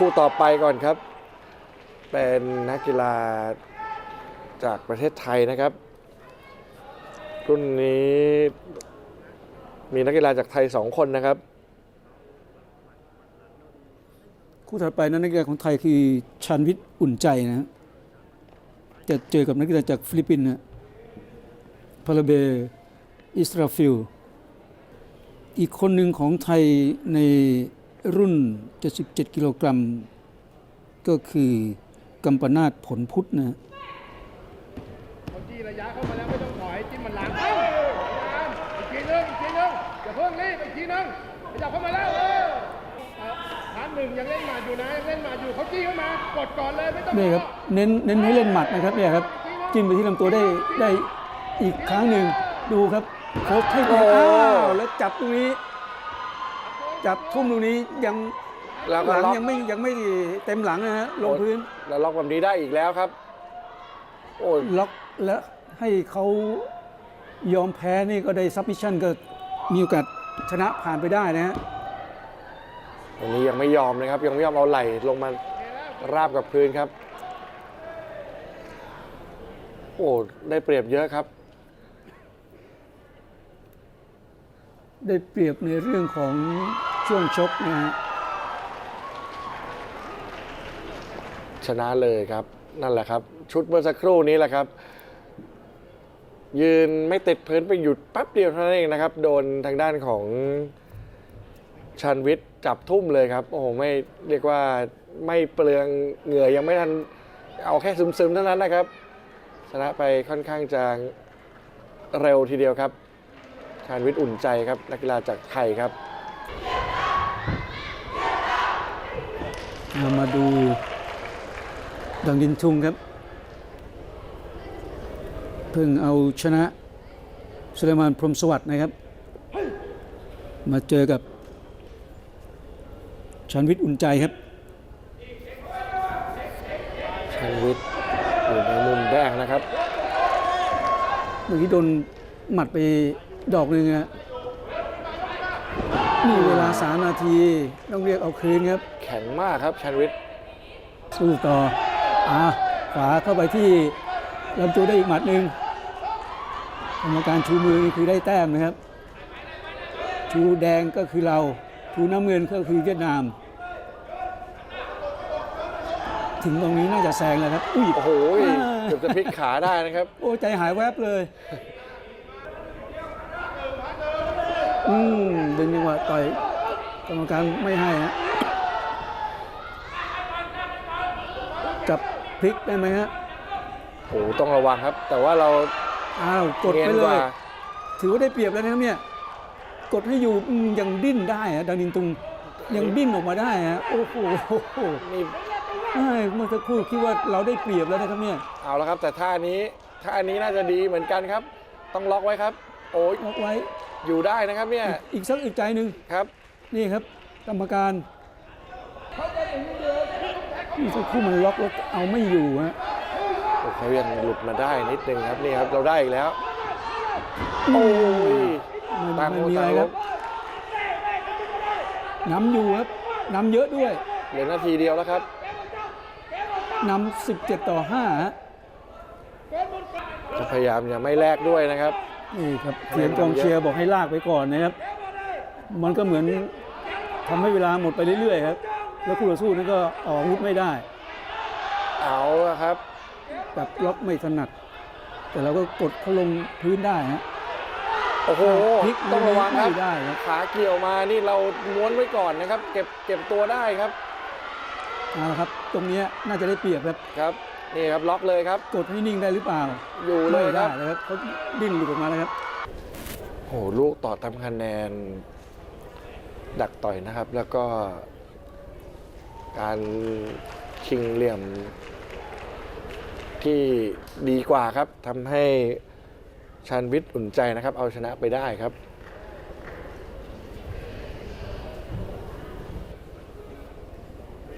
คู่ต่อไปก่อนครับ เป็นนักกีฬาจากประเทศไทยนะครับ รุ่นนี้มีนักกีฬาจากไทยสองคนนะครับ คู่ถัดไปนั้นนักกีฬาของไทยคือชันวิทย์อุ่นใจนะฮะจะเจอกับนักกีฬาจากฟิลิปปินส์นะพาราเบอิสราฟิล อีกคนหนึ่งของไทยใน รุ่น 77 กิโลกรัม ก็คือกัมปนาตผลพุทธนะฮะเขาจี้ระยะเข้ามาแล้วไม่ต้องถอยจิ้มมันหลังเอาอีกทีนึงอีกทีนึงอย่าเพิ่งรีบอีกทีนึงขยับเข้ามาแล้วเออฐานหนึ่งยังเล่นหมาดอยู่นะยังเล่นหมาดอยู่เขาจี้เข้ามากดก่อนเลยไม่ต้องนี่ครับเน้นเน้นให้เล่นหมัดนะครับเนี่ยครับจิ้มไปที่ลำตัวได้ได้อีกครั้งหนึ่งดูครับโค้ชให้โอ้อ้าวแล้วจับตรงนี้ จับทุ่มตรงนี้ยังแล้วหก็ลังล็อกยังไม่ยังไม่เต็มหลังนะฮะลงพื้นแล้วล็อกแบบนี้ได้อีกแล้วครับ โอ้ยล็อกแล้วให้เขายอมแพ้นี่ก็ได้ซับมิชชั่นก็มีโอกาสชนะผ่านไปได้นะฮะตรงนี้ยังไม่ยอมนะครับ ยังไม่ยอมเอาไหล่ลงมาราบกับพื้นครับ โอ้ได้เปรียบเยอะครับ ได้เปรียบในเรื่องของ ช่วงชกนะฮะชนะเลยครับ นั่นแหละครับ ชุดเมื่อสักครู่นี้แหละครับ ยืนไม่ติดพื้นไปหยุดแป๊บเดียวเท่านั้นเองนะครับ โดนทางด้านของชันวิทย์จับทุ่มเลยครับ โอ้โหไม่เรียกว่าไม่เปลืองเหงื่อยังไม่ทันเอาแค่ซึมๆเท่านั้นนะครับ ชนะไปค่อนข้างจะเร็วทีเดียวครับ ชาญวิทย์อุ่นใจครับนักกีฬาจากไทยครับ เรามาดูดังดินทุงครับ เพิ่งเอาชนะสุเลมานพรหมสวัสดิ์นะครับ มาเจอกับชันวิทย์อุ่นใจครับชาญวิทย์อยู่ในมุมแดงนะครับ เมื่อกี้โดนหมัดไปดอกหนึ่งอะ นี่เวลาสามนาที ต้องเรียกเอาคืนครับ แข็งมากครับชาญวิทย์สู้ต่ออ่าขวาเข้าไปที่ลำตัวได้อีกหมัดหนึ่งกรรมการชูมือนี่คือได้แต้มนะครับ ชูแดงก็คือเราชูน้ำเงินก็คือเวียดนาม ถึงตรงนี้น่าจะแซงแล้วครับอุ้ยโอ้โหเกือบจะพลิกขาได้นะครับ โอ้ใจหายแวบเลย อืมดึงจังหวะต่อยกรรมการไม่ให้ฮะจับพลิกได้ไหมฮะโอ้โหต้องระวังครับ แต่ว่าเราอ้าวกดเนียไปนเลกว่ายถือว่าได้เปรียบแล้วนะครับเนี่ย กดให้อยู่อืมยังดิ้นได้ฮะดานินตุงยังดิ้นออกมาได้ฮะโอ้โหนี่เอ้ยเมื่อสักครู่คิดว่าเราได้เปรียบแล้วนะครับเนี่ยเอาแล้วครับ แต่ท่านี้ท่านี้น่าจะดีเหมือนกันครับ ต้องล็อกไว้ครับ โอ้ยล็อกไว้ อยู่ได้นะครับเนี่ยอีกสักอึดใจหนึ่งครับนี่ครับกรรมการนี่สักครู่มันล็อกแล้วเอาไม่อยู่ฮะโอ้เขายังหลุดมาได้นิดนึงครับนี่ครับเราได้อีกแล้วโอ้ยไม่ต่างไม่คนมีอะต่าไรงคลรับบนำอยู่ครับนำเยอะด้วยเหลือนาทีเดียวแล้วครับนำ17 ต่อ5ฮะจะพยายามอย่าไม่แลกด้วยนะครับ นี่ครับเสียงกองเชียร์บอกให้ลากไปก่อนนะครับ มันก็เหมือนทำให้เวลาหมดไปเรื่อยๆครับ แล้วคู่ต่อสู้นั่นก็ออกอาวุธไม่ได้ เอาละครับแบบล็อกไม่ถนัด แต่เราก็กดเขาลงพื้นได้ฮะโอ้โหพลิกต้องระวังครับไม่ได้ครับขาเกี่ยวมานี่เราม้วนไว้ก่อนนะครับ เก็บเก็บตัวได้ครับเอาละครับ ตรงเนี้ยน่าจะได้เปรียบครับครับ นี่ครับล็อกเลยครับ กดให้นิ่งได้หรือเปล่าอยู่เลไม่ยคได้รับนะครับเขาดิ้นหลุดออกมาแล้วครับ โอ้โหลูกต่อตามคะแนน ดักต่อยนะครับ แล้วก็ การชิงเหลี่ยม ที่ดีกว่าครับทำให้ชันวิทย์อุ่นใจนะครับ เอาชนะไปได้ครับ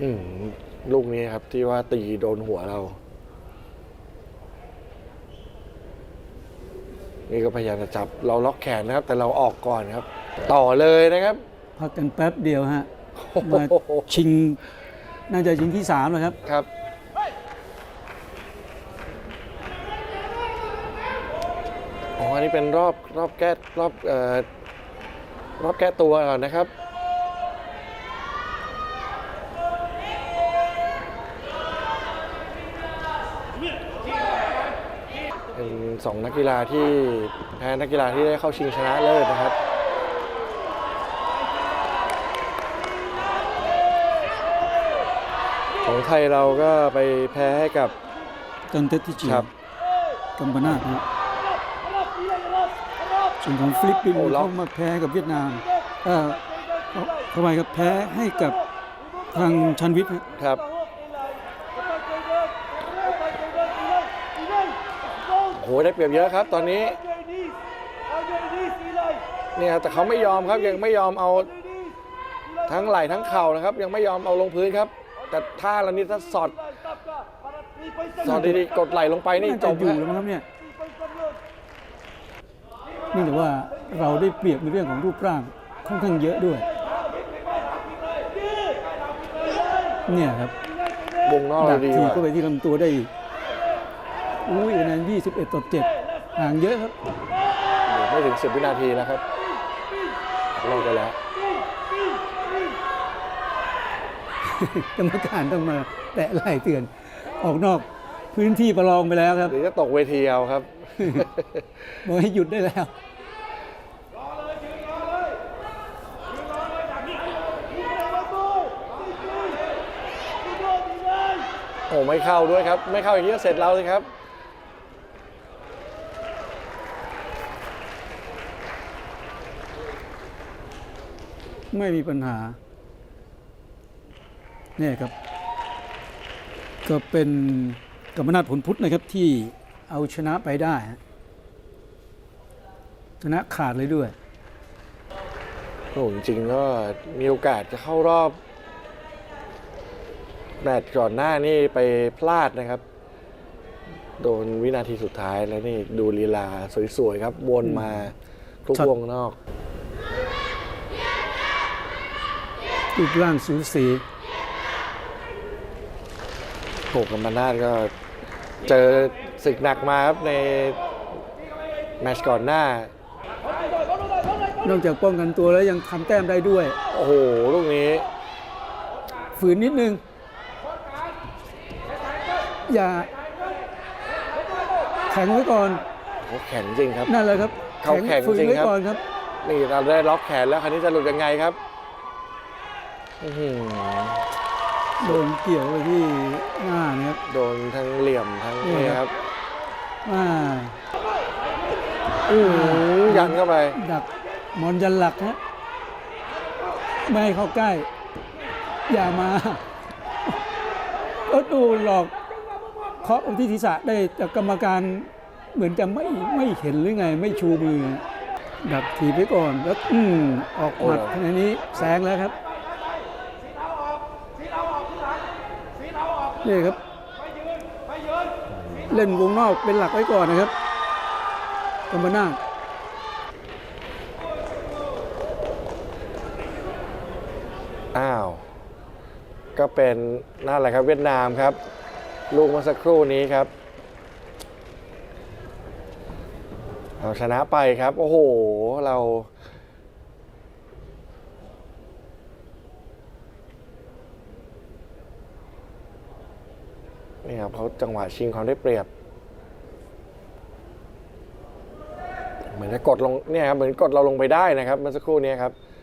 อืมลูกนี้ครับที่ว่าตีโดนหัวเรา นี่ก็พยายามจะจับเราล็อกแขนนะครับ แต่เราออกก่อนครับ ต่อเลยนะครับ พักกันแป๊บเดียวฮะโอ้โหมาชิงน่าจะยิงที่สามแล้วครับครับ อ๋ออันนี้เป็นรอบรอบแก้รอบเอ่อรอบแก้ตัวก่อนนะครับ เป็นสองนักกีฬาที่แพ้นักกีฬาที่ได้เข้าชิงชนะเลิศนะครับของไทยเราก็ไปแพ้ให้กับจันเตติจิครับกัมปนาทนะครับส่วนของฟิลิปปินส์โอ้ล็อกเข้ามาแพ้กับเวียดนามเอ่อเขาเข้าไปครับแพ้ให้กับทางชันวิทย์ครับ ครับ โหได้เปรียบเยอะครับ ตอนนี้เนี่ยแต่เขาไม่ยอมครับยังไม่ยอมเอาทั้งไหล่ทั้งเข่านะครับ ยังไม่ยอมเอาลงพื้นครับ แต่ท่าละนี้ถ้าสอดสอดดีๆกดไหล่ลงไปนี่น่าจจะบอยู่ฮะแล้วมั้งครับเนี่ยนี่แต่ว่าเราได้เปรียบในเรื่องของรูปร่างค่อนข้างเยอะด้วย เนี่ยครับวงนอกดัเรากดีทีกว่าเข้าไปที่ลำตัวได้อุ้ ยคะแนน21 ต่อ 7 ห่างเยอะครับไม่ถึง 10 วินาทีแล้วครับลงไปแล้วกรรมการต้องมาแตะไหล่เตือน ออกนอกพื้นที่ประลองไปแล้วครับหรือจะตกเวทีเอาครับบอกให้หยุดได้แล้วโอ้ไม่เข้าด้วยครับ ไม่เข้าอย่างนี้ก็เสร็จเราเลยครับ ไม่มีปัญหาเนี่ยครับ ก็เป็นกรรมนาถผลพุทธนะครับที่เอาชนะไปได้ฮะชนะขาดเลยด้วยโอ้จริงๆก็มีโอกาสจะเข้ารอบแมตช์ก่อนหน้านี่ไปพลาดนะครับ โดนวินาทีสุดท้ายแล้วนี่ดูลีลาสวยๆครับ วนมาทุกช็อตวงนอก รูปร่างสูสีโหกัมปนาทก็เจอศึกหนักมาครับในแมตช์ก่อนหน้า นอกจากป้องกันตัวแล้วยังทำแต้มได้ด้วย โอ้โห ลูกนี้ ฝืนนิดนึง อย่า แข็งไว้ก่อนเขาแข็งจริงครับ นั่นแหละครับเขาแข็งฝืนจริงไว้ครับก่อนครับ นี่เราได้ล็อกแขนแล้วคราวนี้จะหลุดยังไงครับ อื้อหือโดนเกี่ยวไปที่หน้านะครับ โดนทั้งเหลี่ยมทั้งนี่นี่คครัรับบอ่าอื้อหือยันเข้าไป ดักมอนยันหลักฮะไม่ให้เข้าใกล้ อย่ามาเออดูหลอกเคาะไปที่ศีรษะได้แต่กรรมการเหมือนจะไม่ไม่เห็นหรือไง ไม่ชูมือ ดักถีบไปก่อนแล้วอืมออกหมัดโอ้ขณะนี้แซงแล้วครับ นี่ครับ เล่นวงนอกเป็นหลักไว้ก่อนนะครับกรรมนาอ้าว ก็เป็นนั่นแหละครับเวียดนามครับ ลูกเมื่อสักครู่นี้ครับเราชนะไปครับ โอ้โห เรา นี่ครับเขาจังหวะชิงความได้เปรียบ เหมือนจะกดลงเนี่ยครับเหมือนกดเราลงไปได้นะครับเมื่อสักครู่นี้ครับ